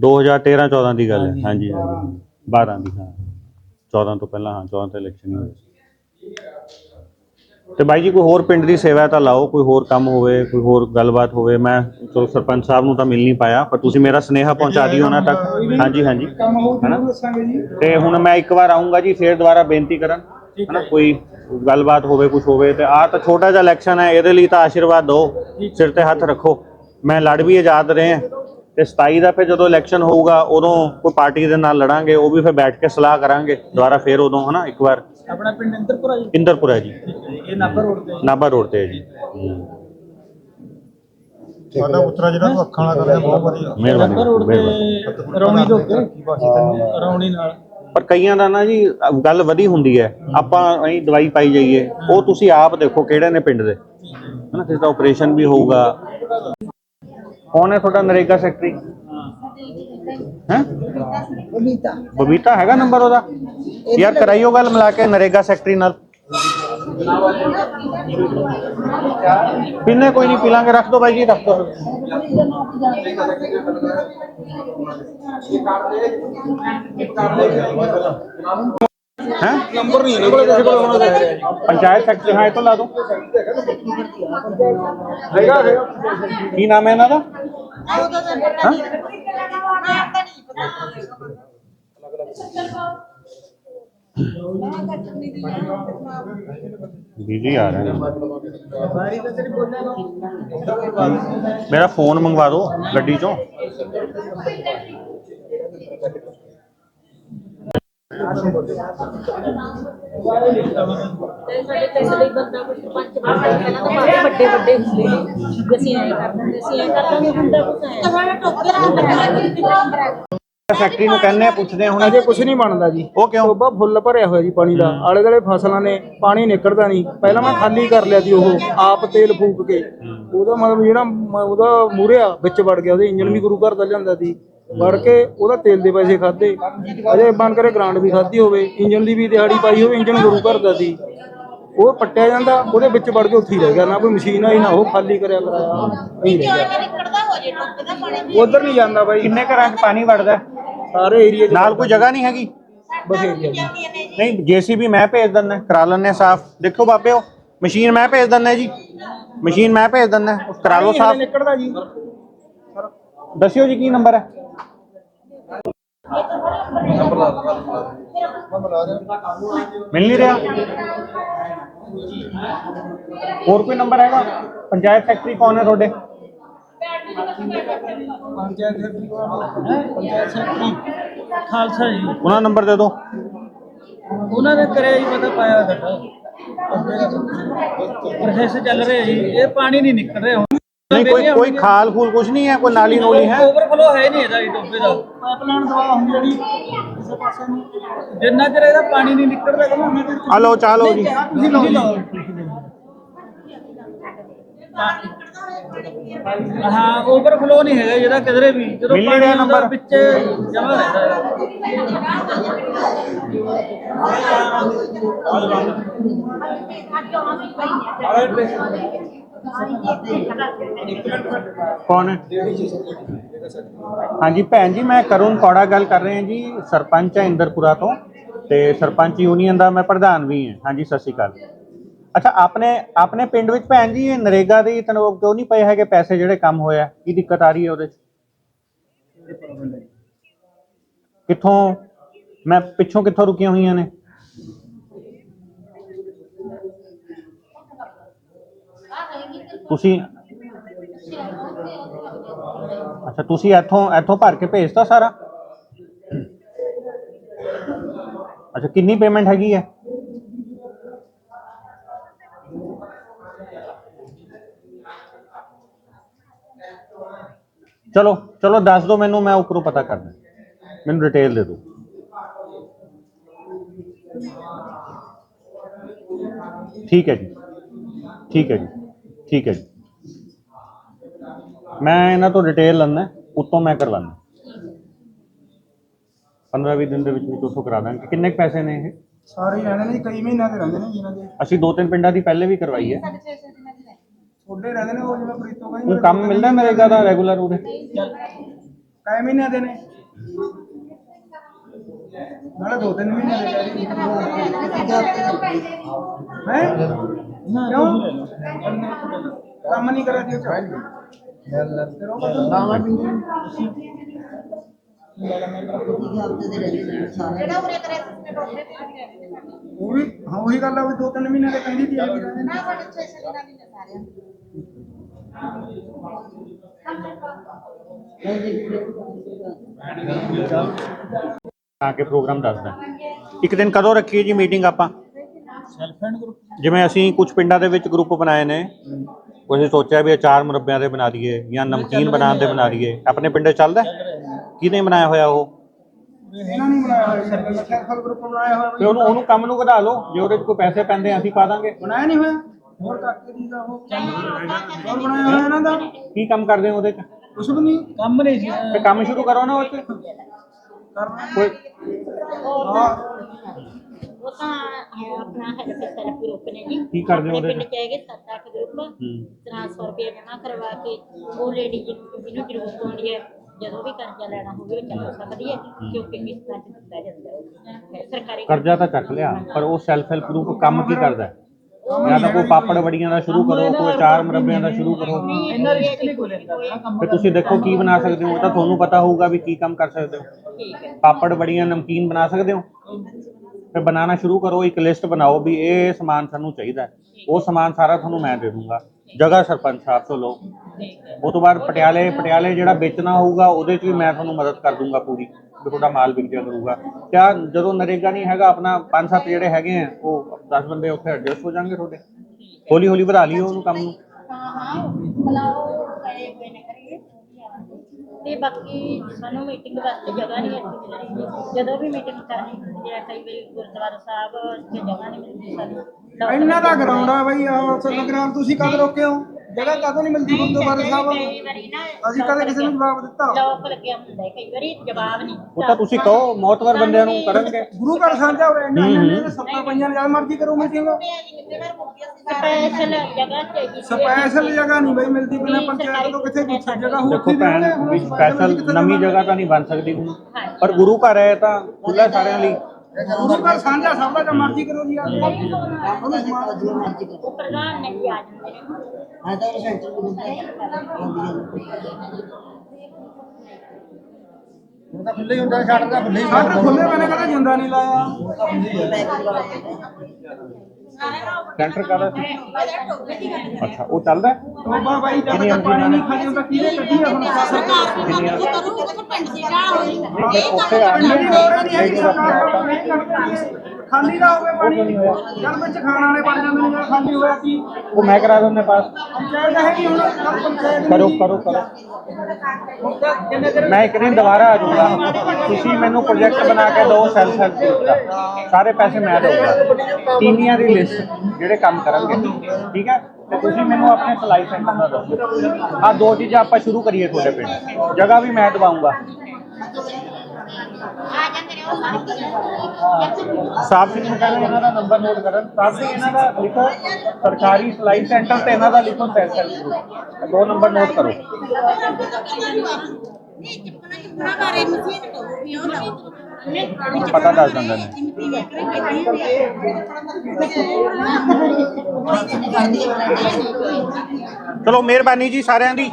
2013 14 ਦੀ ਗੱਲ ਹੈ। ਹਾਂਜੀ ਹਾਂਜੀ 12 ਦੀ। ਹਾਂ। 14 ਤੋਂ ਪਹਿਲਾਂ ਹਾਂ 14 ਤੋਂ ਇਲੈਕਸ਼ਨ ਹੋਇਆ ਸੀ ਤੇ ਬਾਈ ਜੀ ਕੋਈ ਹੋਰ ਪਿੰਡ ਦੀ ਸੇਵਾ ਤਾਂ ਲਾਓ ਕੋਈ ਹੋਰ ਕੰਮ ਹੋਵੇ ਕੋਈ ਹੋਰ ਗੱਲਬਾਤ ਹੋਵੇ। ਮੈਂ ਚਲੋ ਸਰਪੰਚ ਸਾਹਿਬ ਨੂੰ ਤਾਂ ਮਿਲ ਨਹੀਂ ਪਾਇਆ ਪਰ ਤੁਸੀਂ ਮੇਰਾ ਸੁਨੇਹਾ ਪਹੁੰਚਾ ਦਿਓ ਉਹਨਾਂ ਤੱਕ ਹਾਂਜੀ ਹਾਂਜੀ। ਕੰਮ ਹੋ ਹਨਾ? ਦੱਸਾਂਗੇ ਜੀ। ਤੇ ਹੁਣ ਮੈਂ ਇੱਕ ਵਾਰ ਆਉਂਗਾ ਜੀ ਫੇਰ ਦੁਬਾਰਾ ਬੇਨਤੀ ਕਰਨ। ਹਨਾ ਕੋਈ ਗੱਲਬਾਤ ਹੋਵੇ ਕੁਝ ਹੋਵੇ ਤੇ ਆਹ ਤਾਂ ਛੋਟਾ ਜਿਹਾ ਇਲੈਕਸ਼ਨ ਹੈ ਇਹਦੇ ਲਈ ਤਾਂ ਆਸ਼ੀਰਵਾਦ ਦਿਓ। ਸਿਰ ਤੇ ਹੱਥ ਰੱਖੋ। ਮੈਂ ਲੜ ਵੀ ਆਜ਼ਾਦ ਰਹੇ ਹਾਂ। ਤੇ 27 ਦਾ ਫਿਰ ਜਦੋਂ ਇਲੈਕਸ਼ਨ ਹੋਊਗਾ ਉਦੋਂ ਕੋਈ ਪਾਰਟੀ ਦੇ ਨਾਲ ਲੜਾਂਗੇ ਉਹ ਵੀ ਫਿਰ ਬੈਠ ਕੇ ਸਲਾਹ ਕਰਾਂਗੇ ਦੁਬਾਰਾ ਫੇਰ ਉਦੋਂ ਹਨਾ ਇੱਕ ਵਾਰ। ਆਪਣਾ ਪਿੰਡ ਇੰਦਰਪੁਰਾ ਜੀ? ਇੰਦਰਪੁਰਾ ਜੀ। ਇਹ ਨਾਭਾ ਰੋਡ ਤੇ ਨਾਭਾ ਰੋਡ ਤੇ ਹੈ ਜੀ। ਹੂੰ। ਸਾਡਾ ਪੁੱਤਰਾ ਜਿਹੜਾ ਤੂੰ ਅੱਖਾਂ ਵਾਲਾ ਕਰਦਾ ਬਹੁਤ ਵਧੀਆ। ਮਿਹਰਬਾਨੀ ਮਿਹਰਬਾਨੀ ਤੇ ਰੌਣੀ ਤੋਂ ਅੱਗੇ ਰੌਣੀ ਨਾਲ। ਪਰ ਕਈਆਂ ਦਾ ਨਾ ਜੀ ਗੱਲ ਵਧੀ ਹੁੰਦੀ ਹੈ। ਆਪਾਂ ਅਸੀਂ ਦਵਾਈ ਪਾਈ ਜਾਈਏ ਉਹ ਤੁਸੀਂ ਆਪ ਦੇਖੋ ਕਿਹੜੇ ਨੇ ਪਿੰਡ ਦੇ। ਹਨਾ ਕਿਸੇ ਦਾ ਆਪਰੇਸ਼ਨ ਵੀ ਹੋਊਗਾ। ਕੌਣ ਹੈ ਤੁਹਾਡਾ ਨਰੇਗਾ ਸੈਕਟਰੀ ਹੈ ਬਬੀਤਾ ਬਬੀਤਾ ਹੈਗਾ ਨੰਬਰ ਉਹਦਾ ਯਾਰ ਕਰਾਈਓ ਗੱਲ ਮਿਲਾ ਕੇ ਨਰੇਗਾ ਸੈਕਟਰੀ ਨਾਲ ਪੀਨੇ ਕੋਈ ਨਹੀਂ ਪੀਲਾਂਗੇ ਰੱਖ ਦੋ ਬਾਈ ਜੀ ਰੱਖ ਦੋ ਹੈ? ਨੰਬਰ ਨਹੀਂ ਇਹਨਾਂ ਕੋਲ ਕਿਸੇ ਕੋਲ ਹੋਣਾ ਚਾਹੀਦਾ ਪੰਚਾਇਤ ਸੈਕਟਰੀ ਹਾਂ ਇਹ ਤੋਂ ਲਾ ਦੋ। ਹੈਗਾ ਕੀ ਨਾਮ ਹੈ ਇਹਨਾਂ ਦਾ? ਹਾਂ ਬੀਜੀ ਆ ਰਹੇ ਨੇ। ਮੇਰਾ ਫੋਨ ਮੰਗਵਾ ਦਿਓ ਗੱਡੀ ਚੋਂ। ਸਾਡੇ ਪਿੰਡ ਦੇ ਬੰਦਾ ਕੋਈ ਸਰਪੰਚ ਬਣ ਗਿਆ ਪਹਿਲਾਂ ਤਾਂ ਬਾਹਰ ਵੱਡੇ ਵੱਡੇ ਹੁੰਦੇ ਨੇ ਵੀ ਅਸੀਂ ਐਂ ਕਰ ਦਿੰਦੇ ਅਸੀਂ ਐਂ ਕਰ ਦਾਂਗੇ ਹੁੰਦਾ ਕੁਛ ਐਂ ਤੁਹਾਡਾ ਟੋਕਰਾ ਸੈਕਟਰੀ ਨੂੰ ਕਹਿੰਦੇ ਆ ਪੁੱਛਦੇ ਆ ਹੁਣ। ਅਜੇ ਕੁਝ ਨਹੀਂ ਬਣਦਾ ਜੀ। ਉਹ ਕਿਉਂ? ਟੋਬਾ ਫੁੱਲ ਭਰਿਆ ਹੋਇਆ ਜੀ ਪਾਣੀ ਦਾ। ਆਲੇ ਦੁਆਲੇ ਫਸਲਾਂ ਨੇ ਪਾਣੀ ਨਿਕਲਦਾ ਨਹੀਂ। ਪਹਿਲਾਂ ਮੈਂ ਖਾਲੀ ਕਰ ਲਿਆ ਸੀ ਉਹ ਆਪ ਤੇਲ ਫੂਕ ਕੇ। ਉਹਦਾ ਮਤਲਬ ਜਿਹੜਾ ਉਹਦਾ ਮੂਰਿਆ ਵਿੱਚ ਵੜ ਗਿਆ ਉਹਦੇ ਇੰਜਨ ਵੀ ਗੁਰੂ ਘਰ ਦਾ ਲਿਆਂਦਾ ਸੀ। ਵੜ ਕੇ ਉਹਦਾ ਤੇਲ ਦੇ ਪੈਸੇ ਖਾਦੇ ਅਜੇ ਬਣ ਕਰੇ ਗ੍ਰਾਂਟ ਵੀ ਖਾਦੀ ਹੋਵੇ ਇੰਜਨ ਦੀ ਵੀ ਦਿਹਾੜੀ ਪਾਈ ਹੋਵੇ ਇੰਜਨ ਗੁਰੂ ਘਰ ਦਾ ਸੀ। ਉਹ ਪੱਟਿਆ ਜਾਂਦਾ ਉਹਦੇ ਵਿੱਚ ਵੜ ਕੇ ਉੱਥੇ ਹੀ ਰਹਿ ਗਿਆ ਨਾ ਕੋਈ ਮਸ਼ੀਨ ਆਈ ਨਾ ਉਹ ਖਾਲੀ ਕਰਿਆ ਕਰਾਇਆ ਨਹੀਂ ਰਹਿ ਗਿਆ। ਉਧਰ ਨਹੀਂ ਜਾਂਦਾ ਬਾਈ। ਕਿੰਨੇ ਘਰਾਂ 'ਚ ਪਾਣੀ ਵੜਦਾ? ਸਾਰੇ ਏਰੀਆ 'ਚ ਨਾਲ ਕੋਈ ਜਗ੍ਹਾ ਨਹੀਂ ਹੈਗੀ? ਬਸ ਏਰੀਆ ਜੀ। ਨਹੀਂ ਜੀਸੀਬੀ ਮੈਂ ਭੇਜ ਦਿੰਦਾ ਕਰਾ ਲੈਣੇ ਸਾਫ਼। ਦੇਖੋ ਬਾਬਿਓ ਮਸ਼ੀਨ ਮੈਂ ਭੇਜ ਦਿੰਦਾ ਜੀ। ਮਸ਼ੀਨ ਮੈਂ ਭੇਜ ਦਿੰਦਾ ਕਰਾ ਲਓ ਸਾਫ਼। ਨਿਕਲਦਾ ਜੀ। ਦੱਸਿਓ ਜੀ ਕੀ ਨੰਬਰ ਹੈ? ਮਿਲ ਨਹੀਂ ਰਿਹਾ ਹੋਰ ਕੋਈ ਨੰਬਰ ਹੈਗਾ ਪੰਚਾਇਤ ਸੈਕਟਰੀ ਕੌਣ ਹੈ ਤੁਹਾਡੇ ਪੰਚਾਇਤ ਸੈਕਟਰੀ ਪੰਚਾਇਤ ਸੈਕਟਰੀ ਖਾਲਸਾ ਜੀ ਉਹਨਾਂ ਦਾ ਨੰਬਰ ਦੇ ਦਿਓ ਉਹਨਾਂ ਨੇ ਕਰਿਆ ਜੀ ਪਤਾ ਪਾਇਆ ਸਾਡਾ ਪ੍ਰੋਸੈਸ ਚੱਲ ਰਿਹਾ ਜੀ ਇਹ ਪਾਣੀ ਨਹੀਂ ਨਿਕਲ ਰਿਹਾ ਹੁਣ ਨਹੀਂ ਕੋਈ ਕੋਈ ਖਾਲ ਖੂਲ ਕੁਝ ਨਹੀਂ ਹੈ ਕੋਈ ਨਾਲੀ ਨੋਲੀ ਹੈ? ਓਵਰਫਲੋ ਹੈ ਨਹੀਂ ਇਹਦਾ ਟੋਬੇ ਦਾ। ਪਾਈਪਲਾਈਨ ਦਵਾ ਹੁੰਦੀ ਜਿਹੜੀ ਕਿਸੇ ਪਾਸੇ ਨੂੰ। ਜਿੰਨਾ ਚਿਰ ਇਹਦਾ ਪਾਣੀ ਨਹੀਂ ਨਿਕਲਦਾ ਕਹਿੰਦਾ ਉਹਨਾਂ ਚਿਰ ਆ ਲਓ ਚਾਹ ਲਓ ਜੀ। ਤੁਸੀਂ ਲਾਓ ਹਾਂ। ਓਵਰਫਲੋ ਨਹੀਂ ਹੈਗਾ ਜਿਹਦਾ ਕਿਧਰੇ ਵੀ। ਜਦੋਂ ਪਾਣੀ ਨੰਬਰ? ਵਿੱਚ ਜਮਾ ਰਹਿੰਦਾ ਹੈ। ਕੌਣ? ਹਾਂਜੀ, ਭੈਣ ਜੀ, ਮੈਂ ਕਰੁਣ ਕੌੜਾ ਗੱਲ ਕਰ ਰਹੇ ਜੀ, ਸਰਪੰਚ ਹੈ ਇੰਦਰਪੁਰਾ ਤੋਂ ਤੇ ਸਰਪੰਚ ਯੂਨੀਅਨ ਦਾ ਮੈਂ ਪ੍ਰਧਾਨ ਵੀ ਹਾਂ। ਹਾਂਜੀ, ਸਤਿ ਸ਼੍ਰੀ ਅਕਾਲ। ਅੱਛਾ, ਆਪਣੇ ਆਪਣੇ ਪਿੰਡ ਵਿੱਚ ਭੈਣ ਜੀ, ਇਹ ਨਰੇਗਾ ਦੇ ਤਨੋਕ ਕਿਉਂ ਨਹੀਂ ਪਏ ਹੈਗੇ ਪੈਸੇ ਜਿਹੜੇ ਕੰਮ ਹੋਇਆ? ਕੀ ਦਿੱਕਤ ਆ ਰਹੀ ਹੈ ਉਹਦੇ 'ਚ? ਕਿੱਥੋਂ? ਮੈਂ ਪਿੱਛੋਂ ਕਿੱਥੋਂ ਰੁਕੀਆਂ ਹੋਈਆਂ ਨੇ? ਤੁਸੀਂ ਅੱਛਾ, ਤੁਸੀਂ ਇੱਥੋਂ ਇੱਥੋਂ ਭਰ ਕੇ ਭੇਜਤਾ ਸਾਰਾ? ਅੱਛਾ, ਕਿੰਨੀ ਪੇਮੈਂਟ ਹੈਗੀ ਹੈ? ਚਲੋ ਚਲੋ, ਦੱਸ ਦਿਓ ਮੈਨੂੰ, ਮੈਂ ਉੱਪਰੋਂ ਪਤਾ ਕਰਦਾ ਮੈਨੂੰ ਡਿਟੇਲ ਦੇ ਦਿਓ। ਠੀਕ ਹੈ ਜੀ। ਠੀਕ ਹੈ ਜੀ। ਠੀਕ ਹੈ ਜੀ। ਮੈਂ ਇਹਨਾਂ ਤੋਂ ਡਿਟੇਲ ਲੈਣਾ ਉੱਤੋਂ ਮੈਂ ਕਰਵਾਉਣਾ 15 20 ਦਿਨ ਦੇ ਵਿੱਚ ਵਿੱਚ ਉੱਥੋਂ ਕਰਾ ਦਾਂਗੇ। ਕਿੰਨੇ ਕੁ ਪੈਸੇ ਨੇ ਇਹ? ਸਾਰੇ ਰਹਿੰਦੇ ਨੇ ਜੀ, ਕਈ ਮਹੀਨਿਆਂ ਦੇ ਰਹਿੰਦੇ ਨੇ ਜਿਨ੍ਹਾਂ ਦੇ। ਅਸੀਂ ਦੋ ਤਿੰਨ ਪਿੰਡਾਂ ਦੀ ਪਹਿਲੇ ਵੀ ਕਰਵਾਈ ਹੈ। ਛੋਡੇ ਰਹਿੰਦੇ ਨੇ ਉਹ ਜਿਵੇਂ ਪ੍ਰੀਤੋ ਉਹ ਕੰਮ ਮਿਲਦਾ ਨਰੇਗਾ ਦਾ ਰੈਗੂਲਰ ਉਹਦੇ? ਕਈ ਮਹੀਨਿਆਂ ਦੇ ਨੇ। ਨਾਲੇ ਦੋ ਤਿੰਨ ਮਹੀਨੇ ਦੇ ਹੈ? ਕਿਉਂ ਕੰਮ ਨਹੀਂ ਕਰਿਆ ਜੀ ਜਿਹੜਾ ਉਰੇ ਕਰੇ ਤੁਸੀਂ ਡਾਕਟਰ ਉਹ ਵੀ ਹਾਂ ਉਹੀ ਗੱਲ ਆ ਵੀ ਦੋ ਤਿੰਨ ਮਹੀਨੇ ਦੇ ਕਹਿੰਦੀ ਤੀ ਆ ਵੀ ਰਹਿੰਦੇ ਨੇ। ਨਾ ਸਾਡੇ ਛੇ ਛੇ ਦਿਨਾਂ ਦੀ ਨੇ ਸਾਰਿਆਂ ਦੀ ਆ ਕੇ ਪ੍ਰੋਗਰਾਮ ਦੱਸਦਾ ਇੱਕ ਦਿਨ ਕਦੋਂ ਰੱਖੀਏ ਜੀ ਮੀਟਿੰਗ ਆਪਾਂ ਜਿਵੇਂ ਅਸੀਂ ਕੁਝ ਪਿੰਡਾਂ ਦੇ ਵਿੱਚ ਗਰੁੱਪ ਬਣਾਏ ਨੇ ਕੋਈ ਸੋਚਿਆ ਵੀ ਅਚਾਰ ਮੁਰੱਬਿਆਂ ਦੇ ਬਣਾ ਲਈਏ ਜਾਂ ਨਮਕੀਨ ਬਣਾਉਣ ਦੇ ਬਣਾ ਲਈਏ ਆਪਣੇ ਪਿੰਡੇ ਚੱਲਦਾ? ਕਿਹਨੇ ਬਣਾਇਆ ਹੋਇਆ ਉਹ? ਇਹਨਾਂ ਨੇ ਬਣਾਇਆ ਹੋਇਆ ਸਰਕਲ ਦਾ ਸੈਲਫ ਗਰੁੱਪ ਬਣਾਇਆ ਹੋਇਆ ਤੇ ਉਹਨੂੰ ਉਹਨੂੰ ਕੰਮ ਨੂੰ ਵਧਾ ਲਓ ਜੇ ਉਹਦੇ 'ਚ ਕੋਈ ਪੈਸੇ ਪੈਂਦੇ ਅਸੀਂ ਪਾ ਦਾਂਗੇ। ਬਣਾਇਆ ਨਹੀਂ ਹੋਇਆ? ਹੋਰ ਕਾਕੇ ਦੀ ਦਾ ਉਹ ਹੋਰ ਬਣਾਇਆ ਹੋਇਆ ਇਹਨਾਂ ਦਾ? ਕੀ ਕੰਮ ਕਰਦੇ ਹੋ ਉਹਦੇ 'ਚ? ਕੁਛ ਵੀ ਨਹੀਂ। ਕੰਮ ਨਹੀਂ ਸੀ ਤੇ ਕੰਮ ਸ਼ੁਰੂ ਕਰੋ ਨਾ ਉਹ 'ਚ। ਕਰਨਾ। ਕੋਈ ਉਹ ਤਾਂ ਹੈ ਆਪਣਾ ਹੈਲਪ ਸੈਲਫ ਗਰੁੱਪ ਨੇ ਜੀ। ਕੀ ਕਰਦੇ ਹੋ ਆਪਣੇ ਉਹਦੇ ਪਿੰਡ ਚ? ਹੈਗੇ 7-8 ਗਰੁੱਪ ਹੂੰ। 300 ਰੁਪਏ ਜਮ੍ਹਾਂ ਕਰਵਾ ਕੇ ਉਹ ਲੇਡੀ ਜਿਹਨੂੰ ਜਿਹਨੂੰ ਜ਼ਰੂਰਤ ਹੁੰਦੀ ਹੈ ਜਦੋਂ ਵੀ ਕਰਜ਼ਾ ਲੈਣਾ ਹੋਵੇ ਉਹ ਚੱਲ ਸਕਦੀ ਹੈ ਕਿਉਂਕਿ ਕਿਸ਼ਤਾਂ 'ਚ ਦਿੱਤਾ ਜਾਂਦਾ ਹੈ। ਸਰਕਾਰੀ ਕਰਜ਼ਾ ਤਾਂ ਚੱਕ ਲਿਆ ਪਰ ਉਹ ਸੈਲਫ ਹੈਲਪ ਗਰੁੱਪ ਕੰਮ ਕੀ ਕਰਦਾ ਹੈ? ਜਾਂ ਤਾਂ ਕੋਈ ਪਾਪੜ ਵੜੀਆਂ ਦਾ ਸ਼ੁਰੂ ਕਰੋ ਕੋਈ ਅਚਾਰ ਮੁਰੱਬਿਆਂ ਦਾ ਸ਼ੁਰੂ ਕਰੋ। ਇੰਨਾ ਰਿਸਕ ਨਹੀਂ ਕੋਲੇ ਤੇ ਤੁਸੀਂ ਦੇਖੋ ਕੀ ਬਣਾ ਸਕਦੇ ਹੋ ਉਹ ਤਾਂ ਤੁਹਾਨੂੰ ਪਤਾ ਹੋਊਗਾ ਵੀ ਕੀ ਕੰਮ ਕਰ ਸਕਦੇ ਹੋ। ਠੀਕ ਹੈ। ਪਾਪੜ ਬੜੀਆਂ ਨਮਕੀਨ ਬਣਾ ਸਕਦੇ ਹੋ। ਫਿਰ ਬਣਾਉਣਾ ਸ਼ੁਰੂ ਕਰੋ, ਇੱਕ ਲਿਸਟ ਬਣਾਓ ਵੀ ਇਹ ਸਮਾਨ ਸਾਨੂੰ ਚਾਹੀਦਾ ਹੈ। ਉਹ ਸਮਾਨ ਸਾਰਾ ਤੁਹਾਨੂੰ ਮੈਂ ਦੇ ਦੂੰਗਾ। ਜਗ੍ਹਾ ਸਰਪੰਚ ਸਾਹਿਬ ਤੋਂ ਲਓ। ਉਹ ਤੋਂ ਬਾਅਦ ਪਟਿਆਲੇ ਪਟਿਆਲੇ ਜਿਹੜਾ ਵੇਚਣਾ ਹੋਊਗਾ, ਉਹਦੇ 'ਚ ਵੀ ਮੈਂ ਤੁਹਾਨੂੰ ਮਦਦ ਕਰ ਦੂੰਗਾ ਪੂਰੀ, ਵੀ ਤੁਹਾਡਾ ਮਾਲ ਵਿਕ ਜਾ ਕਰੂਗਾ। ਕਿਆ ਜਦੋਂ ਨਰੇਗਾ ਨਹੀਂ ਹੈਗਾ, ਆਪਣਾ ਪੰਜ ਸੱਤ ਜਿਹੜੇ ਹੈਗੇ ਆ, ਉਹ 10 ਬੰਦੇ ਉੱਥੇ ਐਡਜਸਟ ਹੋ ਜਾਣਗੇ ਤੁਹਾਡੇ। ਹੌਲੀ ਹੌਲੀ ਵਧਾ ਲਿਓ ਉਹਨੂੰ ਕੰਮ ਨੂੰ। ਹਾਂ ਹਾਂ ਬੁਲਾਓ ਕਰੇ ਕੋਈ ਨਾ ਤੇ ਬਾਕੀ ਸਾਨੂੰ ਮੀਟਿੰਗ ਵਾਸਤੇ ਜਗ੍ਹਾ ਨਹੀਂ ਇੱਥੇ ਮਿਲ ਰਹੀ ਜਦੋਂ ਵੀ ਮੀਟਿੰਗ ਕਰਨੀ ਹੁੰਦੀ ਹੈ, ਕਈ ਵਾਰੀ ਗੁਰਦੁਆਰਾ ਸਾਹਿਬ ਤੇ ਜਗ੍ਹਾ ਨਹੀਂ ਮਿਲਦੀ ਸਾਨੂੰ। ਇੰਨਾ ਦਾ ਗਰਾਊਂਡ ਆ ਬਈ, ਆਹ ਸਰਗਰਾਮ ਤੁਸੀਂ ਕਦ ਰੋਕੇ ਹੋ? ਜਗ੍ਹਾ ਕਦੋਂ ਨਹੀਂ ਮਿਲਦੀ ਗੁਰਦੁਆਰਾ ਸਾਹਿਬ? ਕਈ ਵਾਰੀ ਨਾ ਅਸੀਂ ਕਦੇ ਕਿਸੇ ਨੂੰ ਜਵਾਬ ਦਿੱਤਾ? ਲੋਕ ਲੱਗਿਆ ਹੁੰਦਾ ਹੈ, ਕਈ ਵਾਰੀ ਜਵਾਬ ਨਹੀਂ ਉਹ ਤਾਂ ਤੁਸੀਂ ਕਹੋ ਮੌਤਵਰ ਬੰਦਿਆਂ ਨੂੰ ਕਰਨਗੇ। ਗੁਰੂ ਘਰ ਸਾਂਝਾ ਹੋ ਰਿਹਾ ਇੰਨਾ ਇੰਨਾ ਨੇ ਸੱਤਾਂ ਪਈਆਂ ਨੇ ਜਦ ਮਰਜ਼ੀ ਕਰੋ ਮੀਟਿੰਗ। ਸਪੈਸ਼ਲ ਜਗ੍ਹਾ ਚਾਹੀਦੀ ਸਪੈਸ਼ਲ ਜਗ੍ਹਾ ਨਹੀਂ ਬਈ ਮਿਲਦੀ ਬਿਨਾਂ ਪੰਚਾਇਤ ਤੋਂ ਕਿੱਥੇ ਪੁੱਛੋ ਜਗ੍ਹਾ ਹੋਰ ਦੇਖੋ ਭੈਣ ਵੀ ਸਪੈਸ਼ਲ ਨਵੀਂ? ਜਗ੍ਹਾ ਤਾਂ ਨਹੀਂ ਬਣ ਸਕਦੀ ਹੁਣ। ਪਰ ਗੁਰੂ ਘਰ ਹੈ ਤਾਂ ਖੁੱਲਾ ਸਾਰਿਆਂ ਲਈ। ਗੁਰੂ ਘਰ ਸਾਂਝਾ ਸਭ ਦਾ ਜਦ ਮਰਜ਼ੀ ਕਰੋ ਜੀ ਆ ਉਹਨੂੰ ਸਮਾਨ ਉਹ ਪ੍ਰਧਾਨ ਨੇ ਵੀ ਆ ਜਾਂਦੇ ਨੇ। ਖੁੱਲੇ ਹੁੰਦਾ ਛੱਡ ਦਾ ਖੁੱਲੇ ਸਾਡੇ ਖੁੱਲੇ ਮੈਨੇ ਕਦੇ ਜਿੰਦਾ ਨਹੀਂ ਲਾਇਆ। ਸੈਂਟਰ ਕਾਹਦਾ ਸੀ? ਅੱਛਾ ਉਹ ਚੱਲਦਾ? ਹੈ? ਟੋਬਾ ਬਾਈ ਜਦ ਤੱਕ ਪਾਣੀ ਨਹੀਂ ਖਾਲੀ ਹੁੰਦਾ ਕਿਹਨੇ ਕੱਢੀ ਆ ਹੁਣ? ਕਿੰਨੀਆਂ ਪਿੰਡ ਦੀ ਚਾਹ ਹੋਈ। ਫਿਰ ਉੱਥੇ ਆ ਨਹੀਂ ਲੋੜ ਨਹੀਂ ਹੈਗੀ ਸਰਕਾਰ ਤੋਂ ਨਹੀਂ। ਕੱਢਦੀ। ਖਾਲੀ ਦਾ ਹੋਵੇ ਪਾਣੀ। ਜਦ ਵਿੱਚ ਖਾਣ ਵਾਲੇ ਬਣ ਜਾਂਦੇ ਨੇ ਜਦ ਖਾਲੀ ਹੋਇਆ ਸੀ ਉਹ ਮੈਂ ਕਰਾ ਦਿੰਦਾ ਪਾਸ। ਪੰਚਾਇਤ ਹੈਗੀ ਹੁਣ? ਜਦ ਪੰਚਾਇਤ ਕਰੋ ਕਰੋ ਕਰੋ। ਕਿੰਨੇ ਦਿਨ ਮੈਂ ਇੱਕ ਦਿਨ ਦੁਬਾਰਾ ਆ ਜਾਊਂਗਾ। ਤੁਸੀਂ ਮੈਨੂੰ ਪ੍ਰੋਜੈਕਟ ਬਣਾ ਕੇ ਦਿਓ ਸੈਲਫ ਹੈਲਪ ਗਰੁੱਪ ਦਾ ਸਾਰੇ ਪੈਸੇ ਮੈਂ ਦਊਂਗਾ। ਟੀਮੀਆਂ ਦੀ ਲਿਸਟ ਜਿਹੜੇ ਕੰਮ ਕਰਨਗੇ। ਠੀਕ ਹੈ? ਤੇ ਤੁਸੀਂ ਮੈਨੂੰ ਆਪਣੇ ਸਲਾਈ ਸੈਂਟਰ ਦਾ ਦੱਸੋ। ਆ ਦੋ ਚੀਜ਼ਾਂ ਆਪਾਂ ਸ਼ੁਰੂ ਕਰੀਏ ਤੁਹਾਡੇ ਪਿੰਡ। ਜਗ੍ਹਾ ਵੀ ਮੈਂ ਦਵਾਉਂਗਾ ਨੇ ਸਾਹਿਬ ਸਿੰਘ ਨੂੰ ਕਹਿੰਦਾ ਇਹਨਾਂ ਦਾ ਨੰਬਰ ਨੋਟ ਕਰਨ। ਸਾਹਿਬ ਸਿੰਘ ਇਹਨਾਂ ਦਾ ਲਿਖੋ, ਸਰਕਾਰੀ ਸਲਾਈ ਸੈਂਟਰ ਤੇ ਇਹਨਾਂ ਦਾ ਲਿਖੋ ਸੈਲਫ ਦੋ ਨੰਬਰ ਨੋਟ ਕਰੋ। ਪਤਾ ਦੱਸ ਦਿੰਦੇ ਚਲੋ, ਮਿਹਰਬਾਨੀ ਜੀ ਸਾਰਿਆਂ ਦੀ।